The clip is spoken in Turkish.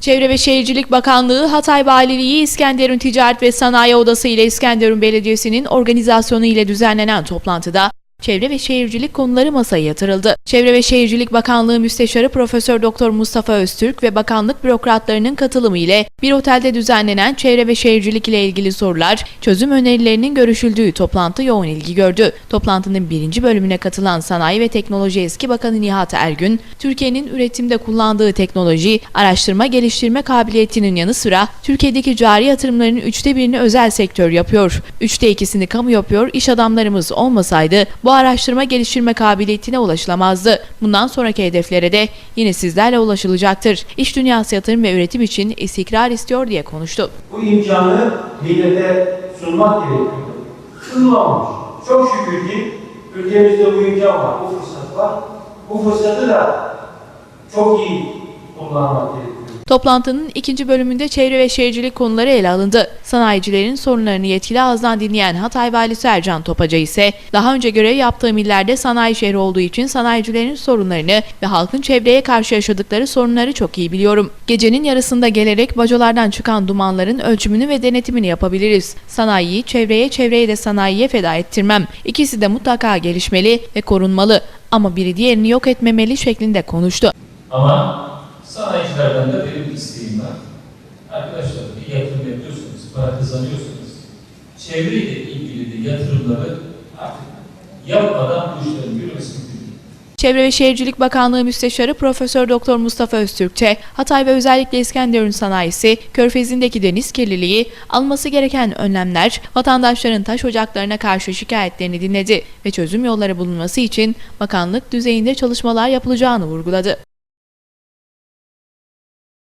Çevre ve Şehircilik Bakanlığı, Hatay Valiliği, İskenderun Ticaret ve Sanayi Odası ile İskenderun Belediyesi'nin organizasyonu ile düzenlenen toplantıda Çevre ve Şehircilik konuları masaya yatırıldı. Çevre ve Şehircilik Bakanlığı Müsteşarı Profesör Doktor Mustafa Öztürk ve bakanlık bürokratlarının katılımı ile bir otelde düzenlenen çevre ve şehircilik ile ilgili sorular, çözüm önerilerinin görüşüldüğü toplantı yoğun ilgi gördü. Toplantının birinci bölümüne katılan Sanayi ve Teknoloji Eski Bakanı Nihat Ergün, Türkiye'nin üretimde kullandığı teknoloji, araştırma geliştirme kabiliyetinin yanı sıra Türkiye'deki cari yatırımların üçte birini özel sektör yapıyor. Üçte ikisini kamu yapıyor, iş adamlarımız olmasaydı bu araştırma geliştirme kabiliyetine ulaşılamazdı. Bundan sonraki hedeflere de yine sizlerle ulaşılacaktır. İş dünyası yatırım ve üretim için istikrar istiyor diye konuştu. Bu imkanı millete sunmak gerekiyor. Sunulamamış. Çok şükür ki ülkemizde bu imkan var, bu fırsat var. Bu fırsatı da çok iyi kullanmak gerekiyor. Toplantının ikinci bölümünde çevre ve şehircilik konuları ele alındı. Sanayicilerin sorunlarını yetkili ağızdan dinleyen Hatay Valisi Ercan Topaca ise daha önce görev yaptığım illerde sanayi şehri olduğu için sanayicilerin sorunlarını ve halkın çevreye karşı yaşadıkları sorunları çok iyi biliyorum. Gecenin yarısında gelerek bacalardan çıkan dumanların ölçümünü ve denetimini yapabiliriz. Sanayiyi çevreye, çevreyi de sanayiye feda ettirmem. İkisi de mutlaka gelişmeli ve korunmalı ama biri diğerini yok etmemeli şeklinde konuştu. Ama sanayicilerden de benim isteğim var. Arkadaşlar bir yatırım yapıyorsunuz, para kazanıyorsunuz. Çevreyle ilgili de yatırımları artık yapmadan bu işlerin yürümesi. Çevre ve Şehircilik Bakanlığı Müsteşarı Profesör Doktor Mustafa Öztürkçe, Hatay ve özellikle İskenderun sanayisi, Körfezi'ndeki deniz kirliliği, alması gereken önlemler, vatandaşların taş ocaklarına karşı şikayetlerini dinledi ve çözüm yolları bulunması için bakanlık düzeyinde çalışmalar yapılacağını vurguladı.